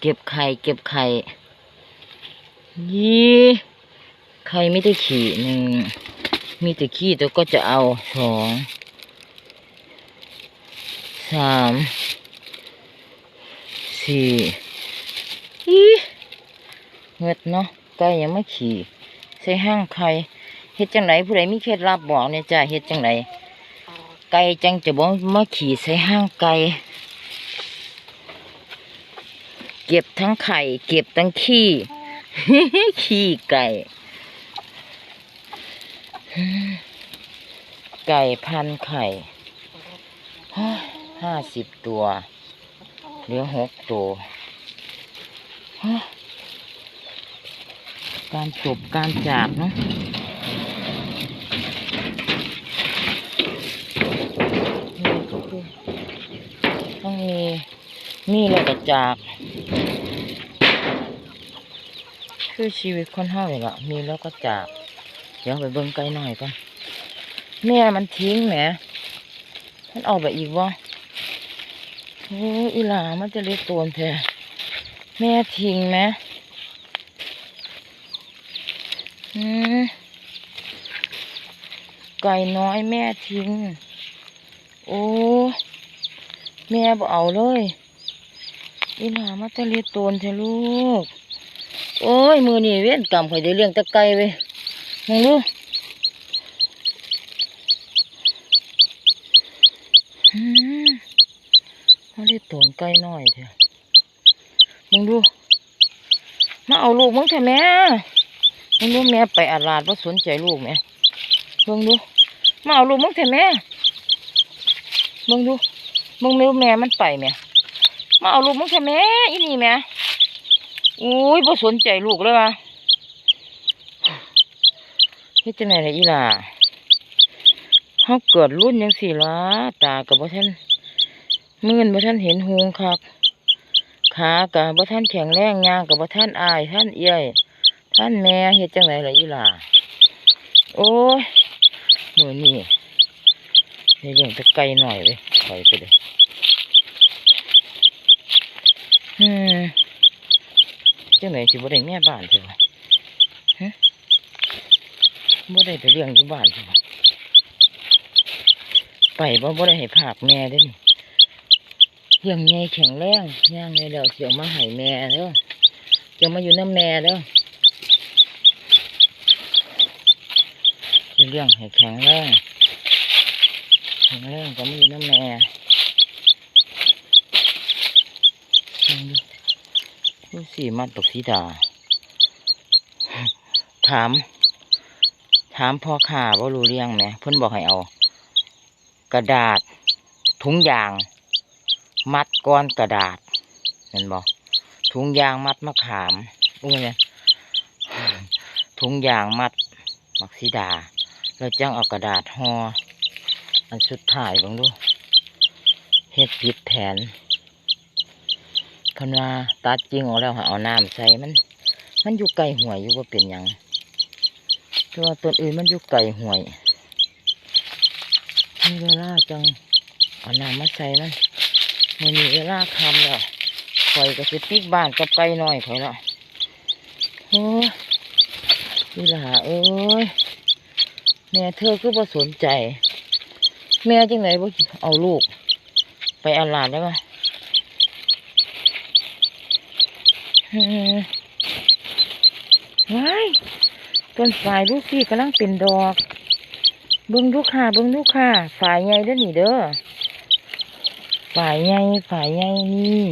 เก็บไข่ เก็บไข่ ยี่ ไข่ไม่ได้ขี่หนึ่ง มีแต่ขี้แต่ก็จะเอาสอง สาม สี่อีเงิดเนาะไก่ยังไม่ขี่ ใส่ห้างไข่ เฮ็ดจังไหนผู้ใดมีเคล็ดลับบอกเนี่ยจ้าเฮ็ดจังไหนไก่จังจะบอกมาขี่ใส่ห้างไก่ เก็บทั้งไข่ เก็บทั้งขี้ ขี้ไก่ ไก่พันไข่ห้าสิบตัวเหลือหกตัวการจบการจากเนาะต้องมีมีแล้วก็จาก คือชีวิตคนเฮาเลยล่ะมีแล้วก็จากเดี๋ยวไปเบิ่งไกลหน่อยก่อนแม่มันทิ้งแหมมันออกไปอีกวะโอ้อีหลามันจะเล็กตัวแท้แม่ทิ้งไหมอืมไก่น้อยแม่ทิ้ง โอ้แม่บ่เอาเลยอีหลามันจะเล็กตัวแท้ลูก โอ้ย มือนี่เว้นกรรมข่อยได้เลี้ยงตะไก่เว้ยมึงดูอืมเขาเรียตัวไก่น้อยเถอะมึงดู มาเอาลูกมึงเถอะแม่มึงดูแม่ไปอาลาดว่าะสนใจลูกแม่มึงดู มาเอาลูกมึงเถอะแม่มึงดูมึงไม่รู้แม่มันไปแม่มาเอาลูกมึงเถอะแม่อีนี่แม่ อุ้ยบ่สนใจลูกเลยวะเฮ็ดจังไดล่ะอีหล่าเฮาเกิดรุ่นจังสี่ล่ะตากับบ่ทันมื่นบ่ทันเห็นหงคักขากับบ่ทันแข็งแรงยางกับบ่ทันอาย ท่านเอี้ยท่านแม่เฮ็ดจังไดล่ะอีหล่าโอ้ยมื้อนี้ได้เลี้ยงตะไก่หน่อยเว้ยปล่อยไปเลยอืม จังไหนสิบ่ได้แม่บ้านใช่ปะฮะบ่ได้ไปเลี้ยงอยู่บ้านใช่ปะไปบ่บ่ได้ให้ภาคแม่ด้อนี่เลี้ยงแข็งแรงย่างเลยแล้วเสียวมาให้แม่เด้อจะมาอยู่น้ำแม่เด้อเลี้ยงให้แข็งแรงแข็งแรงก็มาอยู่น้ำแม่ สีมัดดอกสีดา ถาม ถามพ่อข้าว่ารู้เรื่องไหมเพิ่นบอกให้เอา กระดาษ ถุงยาง มัดก้อนกระดาษเห็นบอกถุงยางมัดมะขามอุ้ยเนี่ยถุงยางมัดมักสีดา แล้วจังเอากระดาษห่ออันสุดท้ายเบังดูเฮ็ดผิดแผน คันว่าตัดจริงออกแล้วเอาน้ำใส่มัน มันอยู่ไกลห่วยอยู่ว่าเป็นยังแต่ว่าต้นอื่นมันอยู่ไกลห่วยมีเวลาจังเอาน้ำมาใส่มันมันมีเวลาคำแล้วข่อยก็สิปิกบ้านกับไก่น้อยข่อยละโอ้ยนี่ล่ะเอ้ยแม่เธอก็บ่สนใจ แม่จังไหนบ่เอาลูก ไปอาลาดได้ปะเฮ้ย ว้ายต้นฝายลูกพี่กำลังเป็นดอก เบิ้งลูกค่ะเบิ้งลูกค่ะฝายใหญ่เด้อนี่เด้อฝายใหญ่ฝายใหญ่นี่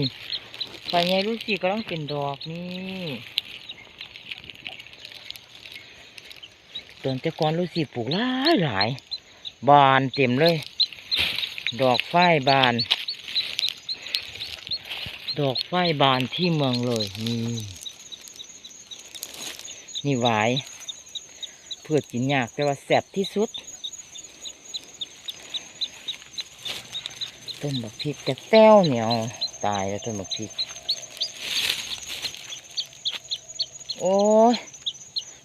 ฝายใหญ่ลูกพี่กำลังเป็นดอกนี่ต้นต่ก่อนลูกพี่ปลูกหลายหลายบานเต็มเลย ดอกฝ้ายบาน ดอกไฟบานที่เมืองเลยนี่นี่หวายเพื่อกินยากแต่ว่าแสบที่สุด ต้นบักพริกกระแต้วเหนียวตายแล้วต้นบักพริก โอ้ย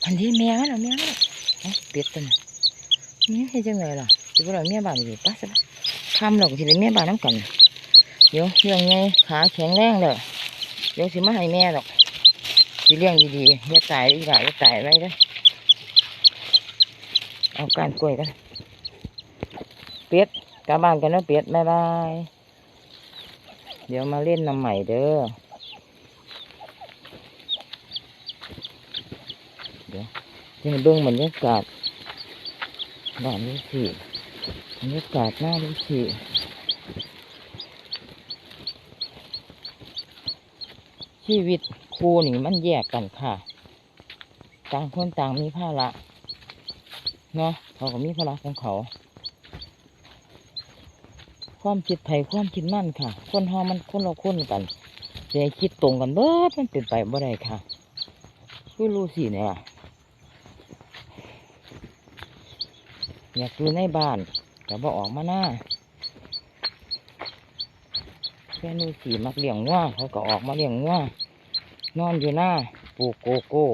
พันที่แมวแล้วแมวแล้วเอ้าเป็ดตัวน่ะแมวเฮ็ดจังไงล่ะจะบ่ได้แม่บ้านอยู่ป้าซะละทำเราก็สิได้แม่บ้านน้ำกัน เดี๋ยวเรื่องไงขาแข็งแรงเลยเดี๋ยวสิมาให้แม่ดอกสิเลี้ยงดีๆอย่าตายอีหล่ะอย่าตายไว้เด้เอาการกล้วยกันเป็ดกลับบ้านกันนะเป็ดบ๊ายบายเดี๋ยวมาเล่นน้ำใหม่เด้อเดี๋ยวจะให้เบิ่งบรรยากาศบ้านดูสิบรรยากาศหน้าดูสิ ชีวิตครูนี่มันแยกกันค่ะ ต่างคนต่างมีภาระเนาะเขาก็มีภาระของเขา ความคิดไผความคิดมั่นค่ะ คนเฮามันคนเราคนกันจะให้คิดตรงกันเบิดมันเป็นไปบ่ได้ค่ะคือรู้สิเนี่ยอยากอยู่ในบ้านก็บ่ออกมาหน้า ค่รู้สิมักเลี้ยงงัวเขาก็ออกมาเลี้ยงงัวนอนอยู่หน้าปลูกโกโก้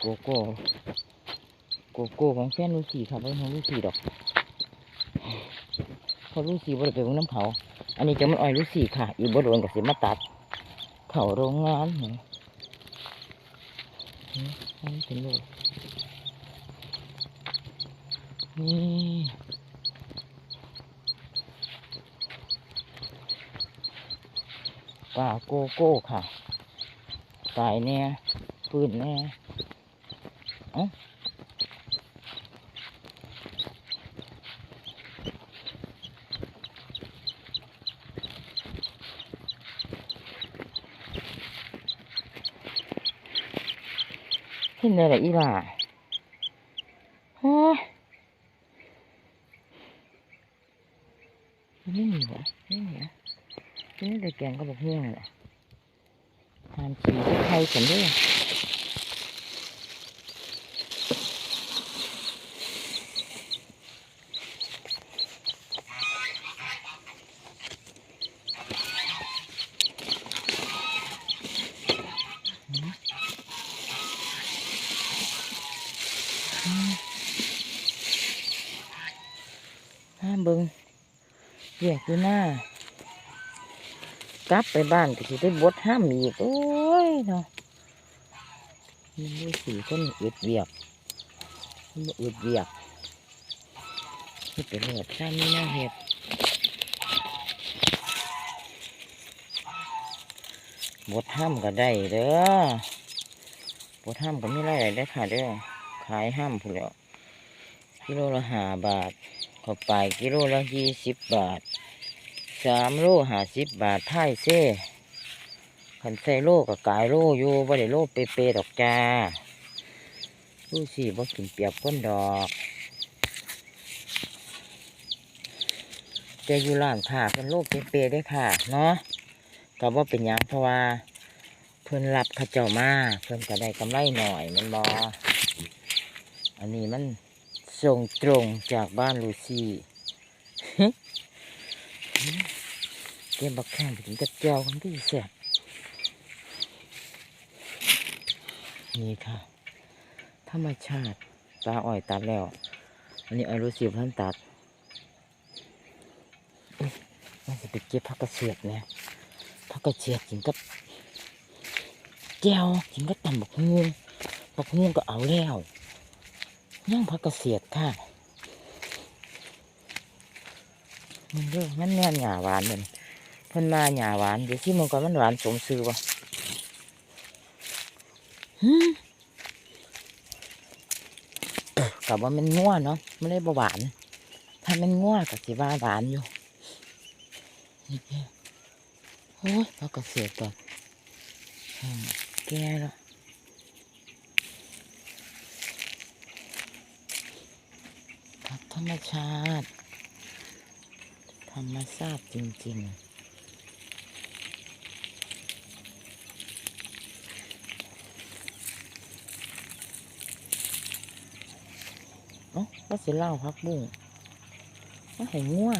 โกโก้โกโก้ของแฟนลูสีค่ะเป็นของลูสีดอกพอลูสีบ่ได้ไปเบิ่งน้ำเขา อันนี้จะไม่อ่อยลูสีค่ะ อีกบ่โดนกับสิมาตัด เขาโรงงานอันนี้เป็นลูกนี่ ป่าโกโก้ค่ะ ตายแน่ปืนแน่เอ้าเห็นอะไรอีหล่ะโอ้ยนี่มีวะนี่มีวะนี่ แต่แกงก็บอกเฮี้ยงแหละทานฉี่ไทยกันด้วยห้ามเบิงเรียกอยู่หน้า กลับไปบ้านก็สิได้บดห้ามอีกโอ้ยเนาะมันดูสีคนอึดเวียกมันบ่อึดเวียกนี่เป็นเลือดซ้ำนี่น่าเห็ดบดห้ามก็ได้เด้อบดห้ามก็ไม่ได้ได้ค่ะเด้อขายห้ามพูนแล้วกิโลละห้าบาทข้าไปกิโลละยี่สิบบาท สามโลห้าสิบบาทไทยเซ่ขันใส่โลกับกายโลอยู่บ่ได้โลเปเปดอกจ้าดูสิบ่กินเปียกก้นดอกแต่อยู่ร้านค่ะเป็นโลเปเปได้ค่ะ เนาะก็บ่เป็นยังเพราะว่า เพิ่นรับข้าเจ้ามาเพิ่นก็ได้กำไรหน่อยมันบออันนี้มันส่งตรงจากบ้านลูซี่ เก็บบักแข้งไปถึงกับเจ้าคนที่แสบนี่ค่ะ ธรรมชาติตาอ้อยตัดแล้ว อันนี้อ้อยลูซี่เพิ่นตัดอุ๊ยมันจะไปเก็บผักกระเสียดเนี่ยผักกระเสียดกินกับแก้วกินกับตำบักฮวงบักฮวงก็เอาแล้วย่างผักกระเสียดค่ะมันเด้องมันแน่นหยาหวานเลย เพิ่นมาหยาหวาน เดี๋ยวที่มันก็มันหวานสมซื้อบ่หืมกับว่ามันง่วเนาะไม่ได้บ่หวาน ถ้ามันง่วกับสิว่าหวานอยู่นี่แกโอ้ยเราก็เสียก่อนอืมแก่แล้วครับธรรมชาติ ธรรมชาติจริง ๆ เอ้า ว่าสิเล่าพักบุ้งว่าห้งัว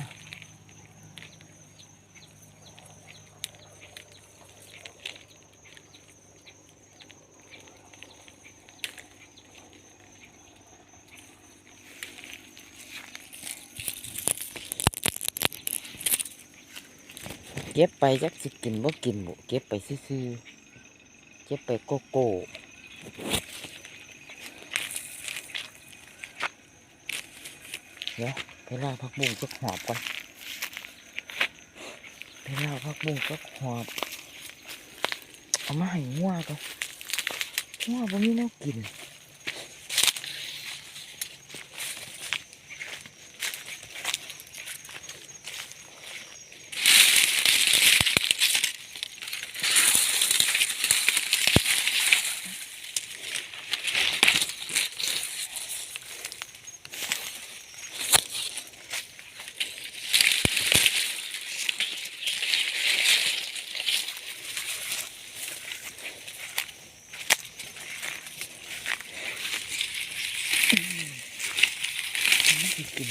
เก็บไปจักสิกินบ่กินบุเก็บไปซื่อๆเก็บไปโกโก้ เดี๋ยวไปล่าพักบุ้งก็หอบก่อนไปล่าพักบุ้งก็หอบ เอามาให้งัวก่อนงัวบ่มีแนวกินมัน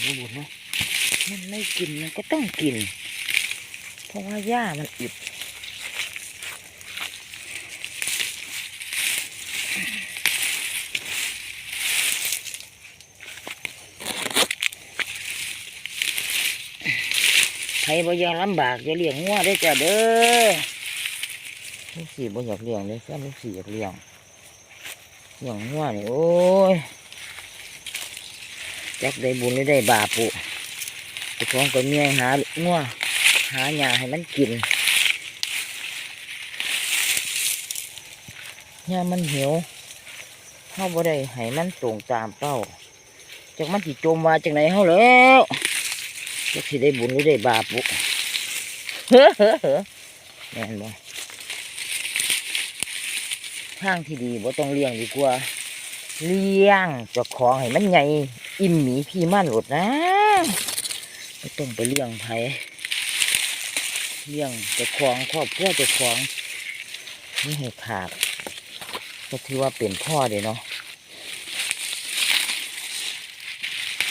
ไม่กินบุรุษเนาะมันไม่กินมันก็ต้องกิน เพราะว่าหญ้ามันอึดใครบ่ยังลำบากจะเลี้ยงงัวได้จ้ะเด้อลูกสี่บ่อยากเลี้ยงเลยแค่ลูกสี่อยากเลี้ยงเลี้ยงงัวนี่โอ้ย จักได้บุญหรือได้บาปปุเจ้าของก็เมียหางัวหาหญ้าให้มันกินยามันหิวเฮาบ่ได้ให้มันตรงตามเป้าจักมันสิจมว่าจังไหนเฮาแล้วจักสิได้บุญหรือได้บาปปุเฮ้อเฮ้อเฮ้อแม่นบ่ทางที่ดีบ่ต้องเลี้ยงดีกว่า เลี้ยงจ้าของให้มันใหญ่ อิ่มหมีพี่มันหลดนะไม่ต้องไปเลี้ยงไผเลี้ยงจ้าของครอบครัวจ้าของนี่ให้ขาดก็ถือว่าเป็นพ่อเด้เนาะ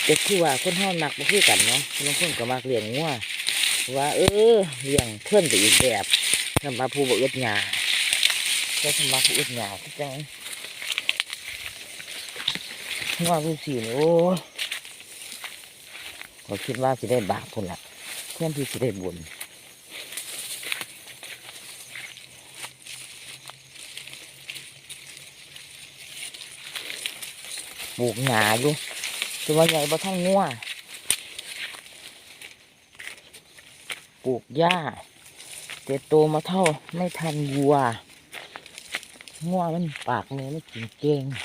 แต่คือว่าคนห้องมักมาคือกันเนาะบางคนก็มักเลี้ยงงัวว่า เออเลี้ยงเพื่อนไปอีกแบบสำหรับผู้บ่อึดหยาก็สำหรับผู้อึดหยาคือจัง ว่าผู้สีนี่โอ้ยก็คิดว่าสิได้บาปพุ่นละเพื่อนที่สิได้บุญปลูกหญ้าอยู่ต่ว่าใหญ่บ่ทั้งงัวปลูกหญ้าแต่โตมาเท่าไม่ทันวัวงัวมันปากเลยไม่กินเก่ง เ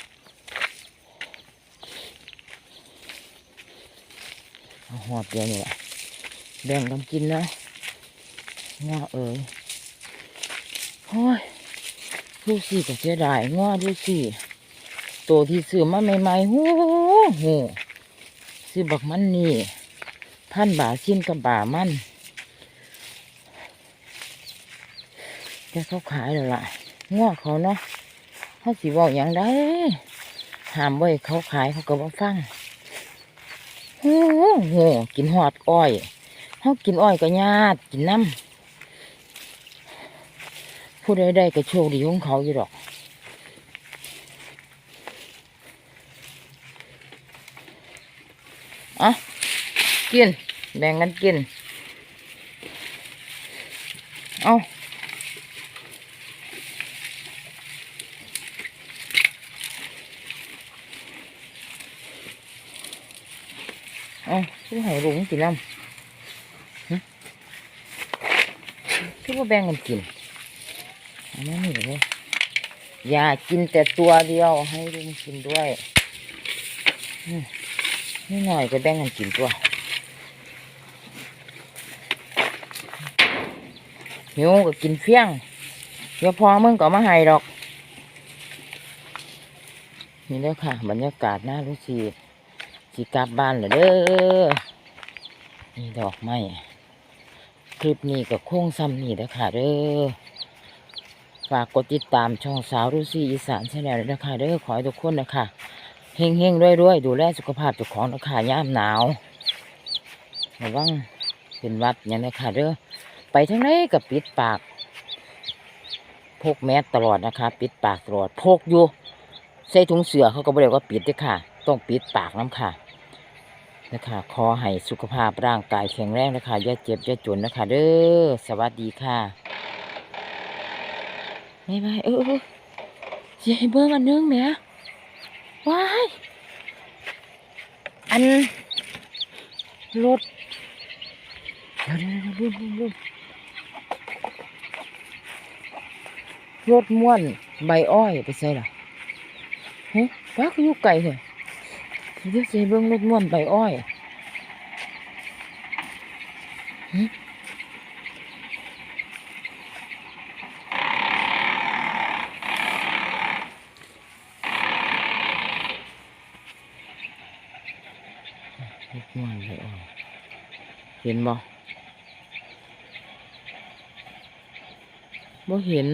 อา หอบเดียวนี่แหละแบ่งกันกินนะง้อเอ๋ยโอ้ยดูสิก็เสียดายง้อดูสิตัวที่ซื้อมาใหม่ๆหูหูซื้อบักมันนี่พันบาทชิ้นกับบามันจะเขาขายแล้วล่ะง้อเขาเนาะเขาสิบอกอย่างได้หามไว้เขาขายเขาก็บ่ฟัง โอ้โหกินหอดอ้อยเขากินอ้อยก็ญาติกินน้ำผู้ใดได้ก็โชคดีของเขาอยู่ดอกอะกิน แบ่งกันกิน เอา เอาคือให้ลุงกินน้ำหึคือว่าแบ่งกันกินอันนั้นนี่เลยอย่ากินแต่ตัวเดียวให้ลุงกินด้วยนี่หน่อยก็แบ่งกันกินตัวหิวก็กินเฟี้ยงเดี๋ยวพอมึงก็มาให้ดอก นี่เด้อค่ะ บรรยากาศน่ารู้สี สิกลับบ้านเหรอเด้อนี่ดอกไม้คลิปนี้ก็คงซ้ำนี่เด้อค่ะเด้อฝากกดติดตามช่องสาวรุซีอีสานชาแนลด้วยนะคะเด้อขอให้ทุกคนนะคะเฮงเฮงๆรวยๆดูแลสุขภาพเจ้าของนะคะย่ามหนาวระวังเป็นวัดอย่างนี้ค่ะเด้อไปทางไหนกับปิดปากพกแมสตลอดนะคะ ปิดปากตลอดพกอยู่ใส่ถุงเสือเขาก็บอกว่าปิดเด้วยค่ะ ต้องปิดปากน้ำค่ะ นะคะขอให้สุขภาพร่างกายแข็งแรงนะคะอย่าเจ็บอย่าจนนะคะเด้อสวัสดีค่ะบ๊ายบายเออเอออย่าให้เบิ่งอันนึงแหมว้ายอันรถเดี๋ยวเดี๋ยวเดี๋ยวลืมลืมลืมรถม่วนใบอ้อยไปใส่ล่ะเฮ้ยว้าก็อยู่ไกลเถอ เดี๋ยวจะให้เบิ่งรถม่วนใบอ้อยหึรถม่วนใบอ้อย เห็นบ่บ่เห็น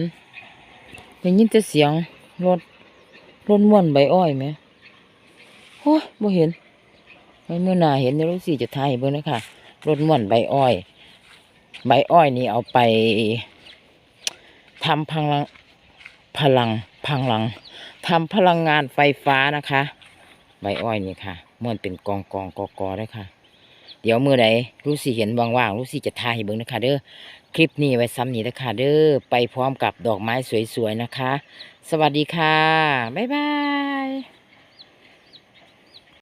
ได้ยินแต่เสียงรถรถม่วนใบอ้อยไหม อ้บ่เห็นไว้เมื่อหนาเห็นเดี๋ยวรู้สิจะถ่ายให้เบิ่งนะคะรถม่วนใบอ้อย ใบอ้อยนี่เอาไปทำพลังพลังพลังทำพลังงานไฟฟ้านะคะ ใบอ้อยนี่ค่ะม่วนเป็นกองกองกอกอได้ค่ะ เดี๋ยวมือใดรู้สิเห็นว่างๆรู้สิจะถ่ายให้เบิ่งนะคะ เด้อคลิปนี้ไว้ซ้ำนี้นะคะเด้อไปพร้อมกับดอกไม้สวยๆนะคะ สวัสดีค่ะ บ๊ายบาย